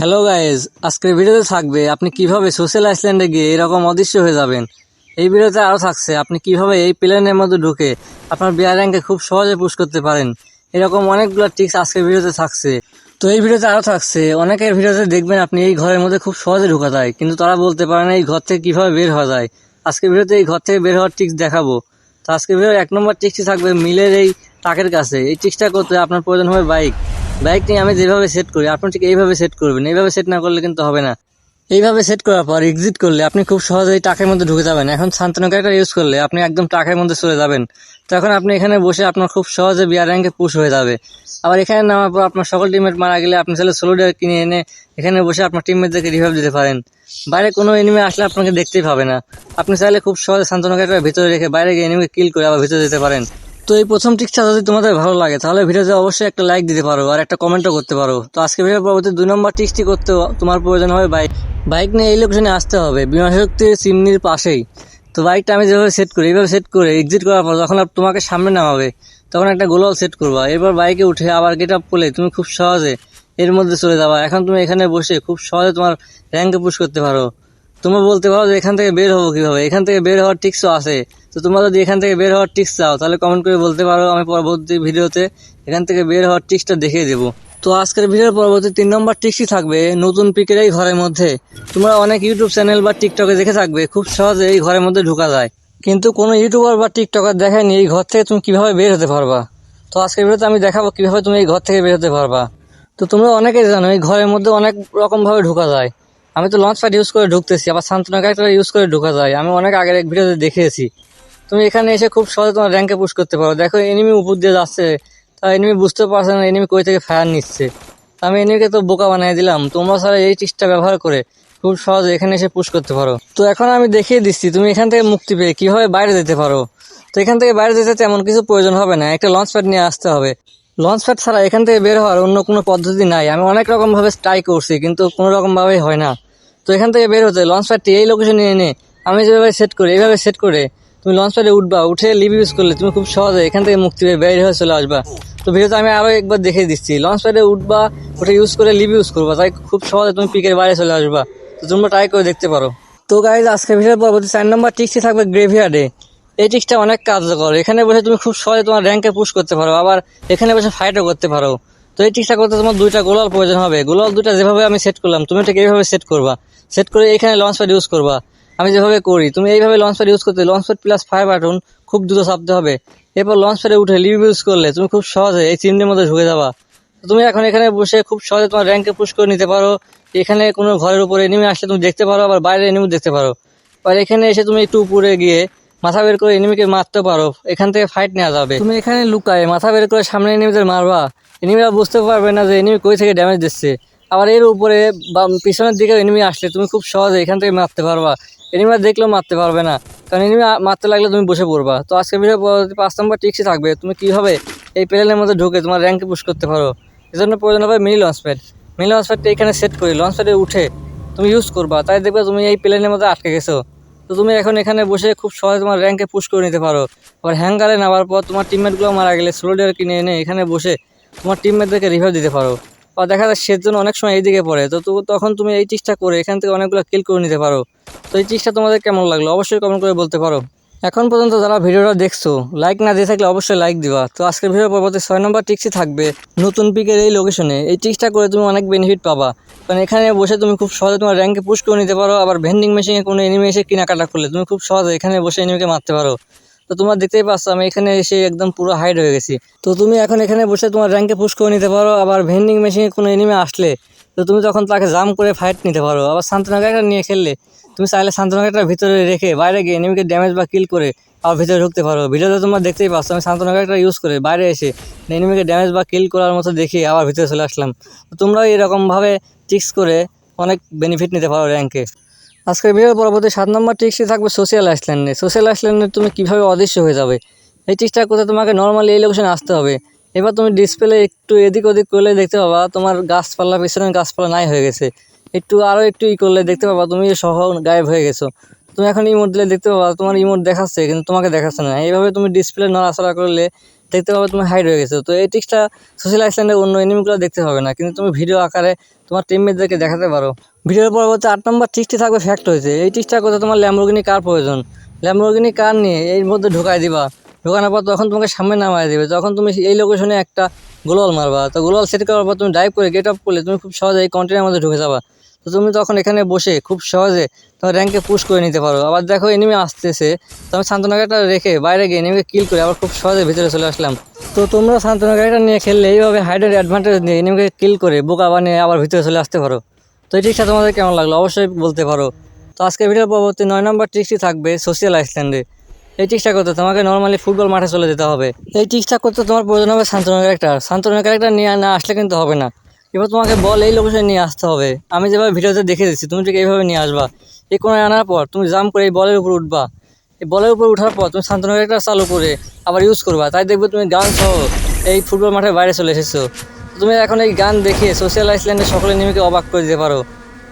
Hello guys আজকের ভিডিওতে থাকবে, আপনি কীভাবে সোশ্যাল আইসল্যান্ডে গিয়ে এরকম অদৃশ্য হয়ে যাবেন? এই ভিডিওতে আরও থাকছে, আপনি কীভাবে এই প্লেনের মধ্যে ঢুকে আপনার বিয়ার র্যাঙ্কে খুব সহজে পুশ করতে পারেন। এরকম অনেকগুলো টিক্স আজকের ভিডিওতে থাকছে। তো এই ভিডিওতে আরও থাকছে, অনেকের ভিডিওতে দেখবেন আপনি এই ঘরের মধ্যে খুব সহজে ঢোকা যায়, কিন্তু তারা বলতে পারে না এই ঘর থেকে কীভাবে বের হওয়া যায়। আজকের ভিডিওতে এই ঘর থেকে বের হওয়ার টিক্স দেখাবো। তো আজকের ভিডিওর এক নম্বর টিক্সটি থাকবে মিলের এই টাকের কাছে। এই টিক্সটা করতে আপনার প্রয়োজন হবে বাইক বাইক নিয়ে আমি যেভাবে সেট করি, আপনি ঠিক এইভাবে সেট করবেন। এইভাবে সেট না করলে কিন্তু হবে না। এইভাবে সেট করার পর এক্সিট করলে আপনি খুব সহজেই টাকের মধ্যে ঢুকে যাবেন। এখন শান্তনু ক্যারেক্টার ইউজ করলে আপনি একদম টাকের মধ্যে চলে যাবেন। তখন আপনি এখানে বসে আপনার খুব সহজে বিয়ার র্যাঙ্কে পুশ হয়ে যাবে। আবার এখানে নামার পর আপনার সকল টিমমেট মারা গেলে আপনি চাইলে সোলো ডিয়ার কিনে এনে এখানে বসে আপনার টিমমেটদেরকে রিভাইভ দিতে পারেন। বাইরে কোনো এনিমি আসলে আপনাকে দেখতেই পাবে না। আপনি চাইলে খুব সহজে শান্তনু ক্যারেক্টার ভিতরে রেখে বাইরে গিয়ে এনিমিকে কিল করে আবার ভিতরে যেতে পারেন। তো এই প্রথম টিক্সটা যদি তোমাদের ভালো লাগে, তাহলে ভিডিওতে অবশ্যই একটা লাইক দিতে পারো আর একটা কমেন্টও করতে পারো। তো আজকে ভিডিওর পরবর্তী দুই নম্বর টিক্সটি করতে তোমার প্রয়োজন হবে বাইক বাইক নিয়ে এই লোকেশনে আসতে হবে, বিমান শক্তির চিমনির পাশেই। তো বাইকটা আমি যেভাবে সেট করি, এইভাবে সেট করে এক্সিট করার পর যখন আর তোমাকে সামনে নামাবে, তখন একটা গোলাল সেট করবা। এরপর বাইকে উঠে আবার গেট আপ করলে তুমি খুব সহজে এর মধ্যে চলে যাবা। এখন তুমি এখানে বসে খুব সহজে তোমার র্যাঙ্কে পুশ করতে পারো। তোমরা বলতে পারো যে এখান থেকে বের হব কীভাবে? এখান থেকে বের হওয়ার টিক্সও আছে। তো তোমরা যদি এখান থেকে বের হওয়ার টিক্স চাও, তাহলে কমেন্ট করে বলতে পারো, আমি পরবর্তী ভিডিওতে এখান থেকে বের হওয়ার টিক্সটা দেখিয়ে দেবো। তো আজকের ভিডিওর পরবর্তী তিন নম্বর টিক্সই থাকবে নতুন পিকের এই ঘরের মধ্যে। তোমরা অনেক ইউটিউব চ্যানেল বা টিকটকে দেখে থাকবে, খুব সহজে এই ঘরের মধ্যে ঢোকা যায়। কিন্তু কোনো ইউটিউবার বা টিকটকার দেখায়নি এই ঘর থেকে তুমি কীভাবে বের হতে পারবা? তো আজকের ভিডিওতে আমি দেখাবো কীভাবে তুমি এই ঘর থেকে বের হতে পারবা। তো তোমরা অনেকেই জানো, এই ঘরের মধ্যে অনেক রকম ভাবে ঢোকা যায়। আমি তো লঞ্চ প্যাড ইউজ করে ঢুকতেছি, আবার সান্তনা ক্যারেক্টার ইউজ করে ঢোকা যায়। আমি অনেক আগের এক ভিডিওতে দেখিয়েছি। তুমি এখানে এসে খুব সহজে তোমার র্যাঙ্কে পুশ করতে পারো। দেখো এনিমি উপর দিয়ে যাচ্ছে। তা এনিমি বুঝতে পারছে না এনিমি কই থেকে ফায়ার নিচ্ছে। আমি এনিমিকে তো বোকা বানিয়ে দিলাম। তোমরা ছাড়া এই টিক্সটা ব্যবহার করে খুব সহজে এখানে এসে পুশ করতে পারো। তো এখন আমি দেখিয়ে দিচ্ছি, তুমি এখান থেকে মুক্তি পেয়ে কীভাবে বাইরে যেতে পারো। তো এখান থেকে বাইরে যেতে তেমন কিছু প্রয়োজন হবে না। একটা লঞ্চ প্যাড নিয়ে আসতে হবে। লঞ্চ প্যাড ছাড়া এখান থেকে বের হওয়ার অন্য কোনো পদ্ধতি নাই। আমি অনেক রকম ভাবে ট্রাই করছি, কিন্তু কোনো রকমভাবেই হয় না। তো এখান থেকে বের হতে লঞ্চ প্যাডটি এই লোকেশনে এনে আমি যেভাবে সেট করি, এইভাবে সেট করে তুমি লঞ্চ প্যাডে উঠবা, উঠে লিভ ইউজ করলে তুমি খুব সহজে এখান থেকে মুক্তি পেয়ে বের হয়ে চলে আসবা। তো ভিডিওতে আমি আরও একবার দেখিয়ে দিচ্ছি। লঞ্চ প্যাডে উঠবা, ওটা ইউজ করে লিভ ইউজ করবা, তাই খুব সহজে তুমি পিকের বাইরে চলে আসবা। তো তোমরা ট্রাই করে দেখতে পারো। তো গাইজ আজকে ভিডিওর পরবর্তী চার নম্বর টিক্সটি থাকবে গ্রেভিয়ার্ডে এই টিক্সটা অনেক কার্যকর। এখানে বসে তুমি খুব সহজে তোমার র্যাঙ্কে পুশ করতে পারো, আবার এখানে বসে ফাইটও করতে পারো। তো এই টিক্সটা করতে তোমার দুইটা গোলাল প্রয়োজন হবে। গোলাল দুইটা যেভাবে আমি সেট করলাম, তুমি ঠিক এইভাবে সেট করবা। সেট করে এখানে লঞ্চ প্যাড ইউজ করবা। আমি যেভাবে করি, তুমি এইভাবে লঞ্চপ্যাড ইউজ করতে লঞ্চপ্যাড প্লাস ফায়ার বাটন খুব দ্রুত চাপতে হবে। এরপর লঞ্চপ্যাডে উঠে লিভ ইউজ করলে তুমি খুব সহজে এই চিমনির মধ্যে ঢুকে যাবা। তুমি এখন এখানে বসে খুব সহজে তোমার র্যাঙ্কে পুশ করে নিতে পারো। এখানে কোনো ঘরের উপরে এনিমি আসলে তুমি দেখতে পারো, আবার বাইরে এনিমি দেখতে পারো। আর এখানে এসে তুমি একটু উপরে গিয়ে মাথা বের করে এনিমিকে মারতে পারো। এখান থেকে ফাইট নেওয়া যাবে। তুমি এখানে লুকায় মাথা বের করে সামনে এনিমিদের মারবা। এনিমিরা বুঝতে পারবে না যে এনিমি কই থেকে ড্যামেজ দিচ্ছে। আবার এর উপরে বা পিছনের দিকে এনিমি আসলে তুমি খুব সহজে এখান থেকে মারতে পারবা। এনিমিরা দেখলেও মারতে পারবে না। কারণ এনিমি মারতে লাগলে তুমি বসে পড়বা। তো আজকে ভিডিও পাঁচ নম্বর টিক্সই থাকবে, তুমি কীভাবে এই প্লেনের মধ্যে ঢুকে তোমার র্যাঙ্কে পুশ করতে পারো। এজন্য প্রয়োজন হবে mini launch pad mini launch প্যাডটা এখানে সেট করি। লঞ্চ প্যাডে উঠে তুমি ইউজ করবা। তাই দেখবে তুমি এই প্লেনের মধ্যে আটকে গেছো। তো তুমি এখন এখানে বসে খুব সহজে তোমার র্যাঙ্কে পুশ করে নিতে পারো। আবার হ্যাঙ্গারে নেওয়ার পর তোমার টিমমেটগুলো মারা গেলে সোলোডিয়ার কিনে এনে এখানে বসে তোমার টিমমেটদেরকে রিভাইভ দিতে পারো। দেখা যায় সের জন্য অনেক সময় এইদিকে পড়ে, তো তো- তখন তুমি এই চিজটা করে এখান থেকে অনেকগুলো কিল করে নিতে পারো। তো এই চিজটা তোমাদের কেমন লাগল অবশ্যই কমেন্ট করে বলতে পারো। এখন পর্যন্ত যারা ভিডিওটা দেখছ লাইক না দিয়ে থাকলে অবশ্যই লাইক দিবা। তো আজকের ভিডিও পরবর্তী ছয় নম্বর টিক্সই থাকবে নতুন পিকের এই লোকেশনে এই টিক্সটা করে তুমি অনেক বেনিফিট পাবা। কারণ এখানে বসে তুমি খুব সহজে তোমার র্যাঙ্কে পুশ করে নিতে পারো, আবার ভেন্ডিং মেশিনে কোনো এনিমি এসে কেনাকাটা করলে তুমি খুব সহজে এখানে বসে এনিমিকে মারতে পারো। তো তোমরা দেখতেই পাচ্ছ, আমি এখানে এসে একদম পুরো হাইড হয়ে গেছি। তো তুমি এখন এখানে বসে তোমার র্যাঙ্কে পুশ করে নিতে পারো, আবার ভেন্ডিং মেশিনে কোনো এনিমে আসলে, তো তুমি তখন তাকে জাম করে ফাইট নিতে পারো। আবার শান্তনগরটা নিয়ে খেললে, তুমি চাইলে শান্তনগরটার ভিতরে রেখে বাইরে গিয়ে এনিমিকে ড্যামেজ বা কিল করে আবার ভিতরে ঢুকতে পারো। ভিডিওতে তোমরা দেখতেই পাচ্ছ, আমি শান্তনগরটা ইউজ করে বাইরে এসে এনিমিকে ড্যামেজ বা কিল করার মতো দেখে আবার ভিতরে চলে আসলাম। তো তোমরাও এরকমভাবে টিক্স করে অনেক বেনিফিট নিতে পারো র্যাঙ্কে আজকের ভিডিওর পরবর্তী সাত নম্বর টিক্সই থাকবে সোশ্যাল আইসল্যান্ডে সোশ্যাল আইসল্যান্ডে তুমি কীভাবে অদৃশ্য হয়ে যাবে? এই টিক্সটা করতে তোমাকে নর্মালি এই লোকেশনে আসতে হবে। এবার তুমি ডিসপ্লে একটু এদিক ওদিক করলে দেখতে পাবা, তোমার গাছপালা পিছনে গাছপালা নাই হয়ে গেছে। একটু আরও একটু ই করলে দেখতে পাবা, তুমি সহ গায়েব হয়ে গেছো। তুমি এখন ইমোট দিলে দেখতে পাবা, তোমার ইমোট দেখাচ্ছে, কিন্তু তোমাকে দেখাচ্ছে না। এইভাবে তুমি ডিসপ্লে নড়াচড়া করলে দেখতে পাবে তুমি হাইড হয়ে গেছো। তো এই টিক্সটা সোশ্যাল আইসল্যান্ডে অন্য এনিমিগুলো দেখতে পাবে না। কিন্তু তুমি ভিডিও আকারে তোমার টিমমেটদেরকে দেখাতে পারো। ভিডিওর পরবর্তী আট নম্বর টিকটি থাকবে ফ্যাক্ট হয়েছে। এই টিকটা করতে তোমার ল্যাম্বরগিনি কার প্রয়োজন। ল্যাম্বরগিনি কার নিয়ে এর মধ্যে ঢোকাই দিবা। ঢোকানোর পর তখন তোমাকে সামনে নামাই দেবে। তখন তুমি এই লোকেশনে একটা গোলাল মারবা। তো গোলাল সেট করার পর তুমি ডাইভ করে গেট আপ করলে তুমি খুব সহজে এই কন্টেন্টের মধ্যে ঢুকে যাবা। তো তুমি তখন এখানে বসে খুব সহজে তোমার র্যাঙ্কে পুশ করে নিতে পারো। আবার দেখো এনিমি আসতেছে, তো আমি শান্তনগরটা রেখে বাইরে গিয়ে এনিমিকে কিল করে আবার খুব সহজে ভিতরে চলে আসলাম। তো তোমরা শান্তনগরটা নিয়ে খেললে এইভাবে হাইডের অ্যাডভান্টেজ নিয়ে এনিমিকে কিল করে বোকা বানিয়ে আবার ভিতরে চলে আসতে পারো। তো এই ট্রিক্সটা তোমাদের কেমন লাগল? অবশ্যই বলতে পারো। তো আজকে ভিডিওর পরবর্তী নয় নম্বর ট্রিক্সটি থাকবে সোশ্যাল আইসল্যান্ডে এই ট্রিক্সটা করতে তোমাকে নর্মালি ফুটবল মাঠে চলে যেতে হবে। এই ট্রিক্সটা করতে তোমার প্রয়োজন হবে শান্তনু ক্যারেক্টার শান্তনু ক্যারেক্টার নিয়ে না আসলে কিন্তু হবে না। এবার তোমাকে বল, এই লোকেশনে নিয়ে আসতে হবে। আমি যেভাবে ভিডিওতে দেখে দিচ্ছি তুমি ঠিক এইভাবে নিয়ে আসবা। এই কোণায় আনার পর তুমি জাম্প করে এই বলের উপর উঠবা। এই বলের উপর উঠার পর তুমি শান্তনু ক্যারেক্টার চালু করে আবার ইউজ করবা। তাই দেখবে তুমি গান সহ এই ফুটবল মাঠের বাইরে চলে এসেছ। তুমি এখন এই গান দেখে সোশ্যাল আইসল্যান্ডে সকলে নিমিকে অবাক করে দিতে পারো।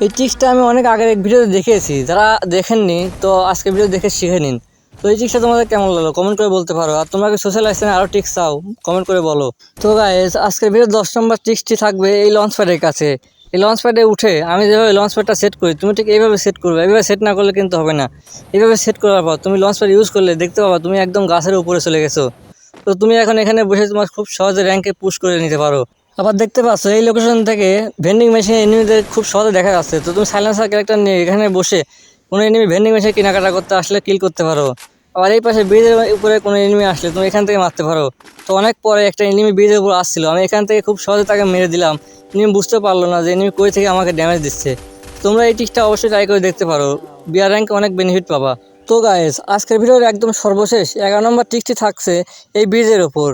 এই ট্রিক্সটা আমি অনেক আগের এক ভিডিওতে দেখিয়েছি যারা দেখেননি, তো আজকে ভিডিও দেখে শিখে নিন। তো এই জিনিসটা তোমাদের কেমন লাগল? কমেন্ট করে বলতে পারো। আর তোমরা কি সোশ্যাল আইসল্যান্ডে আরও ট্রিক্স চাও? কমেন্ট করে বলো। তো গাইজ আজকের ভিডিও দশ নম্বর ট্রিক্সটি থাকবে এই লঞ্চ প্যাডের কাছে। এই লঞ্চ প্যাডে উঠে আমি যেভাবে লঞ্চ প্যাডটা সেট করি, তুমি ঠিক এইভাবে সেট করবে। এইভাবে সেট না করলে কিন্তু হবে না। এইভাবে সেট করার পর তুমি লঞ্চ প্যাড ইউজ করলে দেখতে পাবা তুমি একদম গাছের উপরে চলে গেছো। তো তুমি এখন এখানে বসে তোমার খুব সহজে র্যাঙ্কে পুশ করে নিতে পারো। আবার দেখতে পাচ্ছ এই লোকেশন থেকে ভেন্ডিং মেশিন এনিমিদের খুব সহজে দেখা যাচ্ছে। তো তুমি সাইলেন্সার ক্যারেক্টার নিয়ে এখানে বসে কোনো এনিমি ভেন্ডিং মেশিন কেনাকাটা করতে আসলে কিল করতে পারো। আবার এই পাশে ব্রিজের উপরে কোনো এনিমি আসলে তুমি এখান থেকে মারতে পারো। তো অনেক পরে একটা এনিমি ব্রিজের উপর আসছিল। আমি এখান থেকে খুব সহজে তাকে মেরে দিলাম। এনিমি বুঝতে পারল না যে এনিমি কই থেকে আমাকে ড্যামেজ দিচ্ছে। তোমরা এই টিকটা অবশ্যই ট্রাই করে দেখতে পারো। বিয়ার র্যাঙ্কে অনেক বেনিফিট পাবা। তো গায়েস আজকের ভিডিওর একদম সর্বশেষ। এগারো নম্বর টিকটি থাকছে এই ব্রিজের ওপর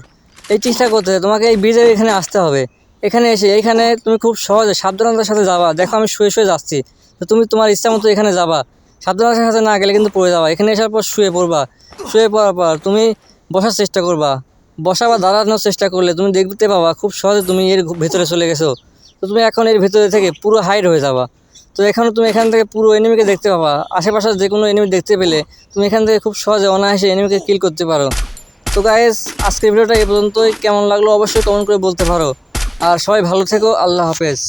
এই টিকটা করতে তোমাকে এই ব্রিজের এখানে আসতে হবে। এখানে এসে এইখানে তুমি খুব সহজে সাবধানতার সাথে যাবা। দেখো আমি শুয়ে শুয়ে যাচ্ছি। তো তুমি তোমার ইচ্ছা মতো এখানে যাবা। সাবধানতার সাথে না গেলে কিন্তু পড়ে যাবা। এখানে আসার পর শুয়ে পড়বা। শুয়ে পড়ার পর তুমি বসার চেষ্টা করবা। বসা বা দাঁড়ানোর চেষ্টা করলে তুমি দেখতে পাবা খুব সহজে তুমি এর ভেতরে চলে গেছো। তো তুমি এখন এর ভেতরে থেকে পুরো হাইড হয়ে যাবা। তো এখানে তুমি এখান থেকে পুরো এনিমিকে দেখতে পাবা। আশেপাশে যে কোনো এনিমি দেখতে পেলে তুমি এখান থেকে খুব সহজে অনায়াসে এনিমিকে কিল করতে পারো। তো গাইস আজকের ভিডিওটা এই পর্যন্তই। কেমন লাগল অবশ্যই কমেন্ট করে বলতে পারো। আর সবাই ভালো থেকো। আল্লাহ হাফেজ।